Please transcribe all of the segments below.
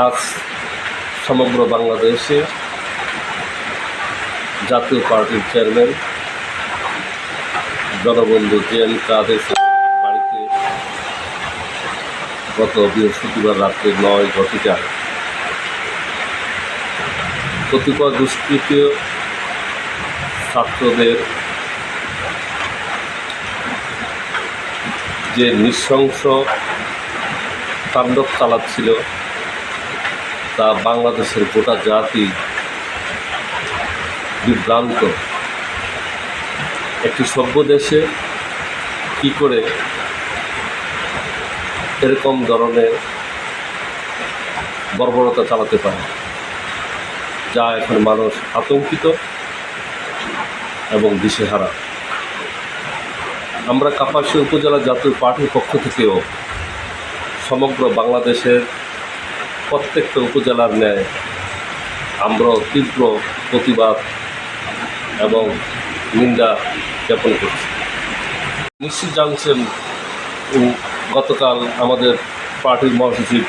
আজ সমগ্র বাংলাদেশে জাতীয় পার্টির চেয়ারম্যান, জনবন্ধু জে এন কাদের বাড়িতে গত বৃহস্পতিবার রাত্রে নয় ঘটিকায় কতিপয় দুষ্কৃতীয় ছাত্রদের যে নৃশংস তাণ্ডব চালাচ্ছিল তা বাংলাদেশের গোটা জাতি বিভ্রান্ত। একটি সভ্য দেশে কি করে এরকম ধরনের বর্বরতা চালাতে পারে? যা এখন মানুষ আতঙ্কিত এবং দিশেহারা। আমরা কাপাসী উপজেলা জাতীয় পার্টির পক্ষ থেকেও সমগ্র বাংলাদেশের প্রত্যেকটা উপজেলার ন্যায় আমরা তীব্র প্রতিবাদ এবং নিন্দা জ্ঞাপন করছি। নিশ্চিত জানছেন গতকাল আমাদের পার্টির মহাসচিব,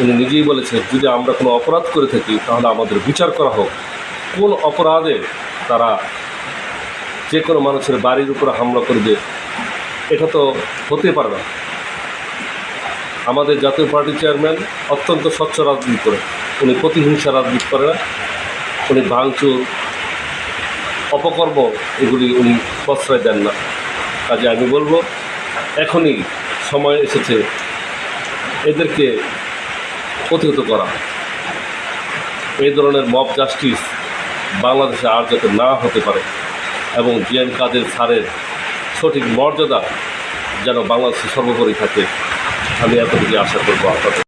উনি নিজেই বলেছেন, যদি আমরা কোনো অপরাধ করে থাকি, তাহলে আমাদের বিচার করা হোক। কোন অপরাধে তারা যে কোনো মানুষের বাড়ির উপরে হামলা করবে, এটা তো হতে পারে না। আমাদের জাতীয় পার্টির চেয়ারম্যান অত্যন্ত স্বচ্ছ রাজনীতি করে উনি প্রতিহিংসা রাজনীতি করে না। উনি ভাঙচুর, অপকর্ম, এগুলি উনি প্রশ্রয় দেন না। কাজে আমি বলব, এখনই সময় এসেছে এদেরকে প্রতিহত করা। এই ধরনের মব জাস্টিস বাংলাদেশে আর যাতে না হতে পারে এবং জিএম কাদের স্যারের সঠিক মর্যাদা যেন বাংলাদেশে সর্বোপরি থাকে আমি এতটুকু আশা করবো আপনাদের